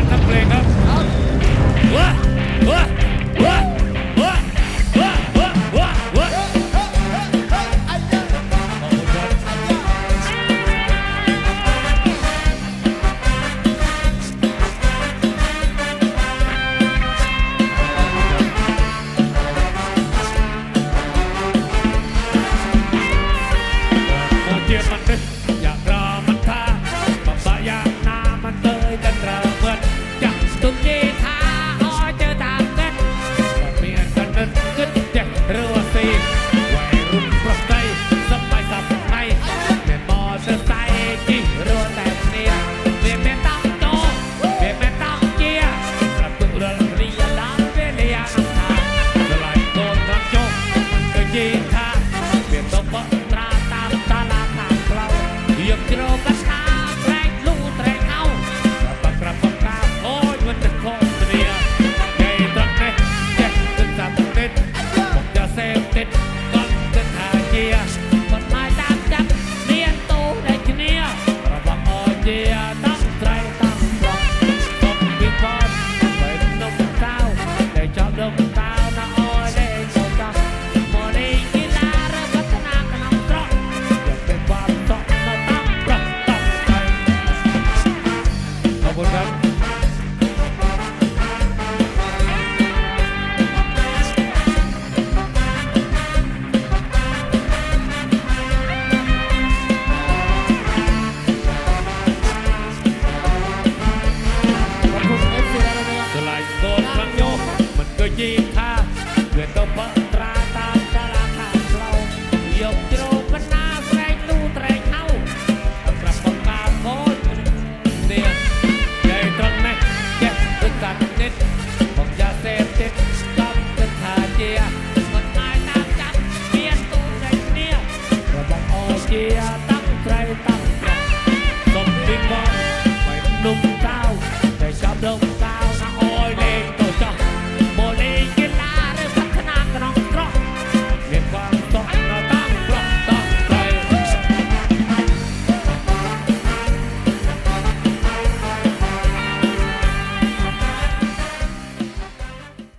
quarta plena Every time. គឺទៅបកត្រាតាមចរាខាងឆ្លងយកជ្រោកណាស្រែកទូត្រែកហៅប្រាប់បង្កាកូននេះយាយត្រង់នេះចេះទឹកតាក់និតបងយ៉ាសេបតិចស្គប់ទឹកថាជាមិនអាចតាមចាប់មានទូតែគ្នារបស់អូជាតា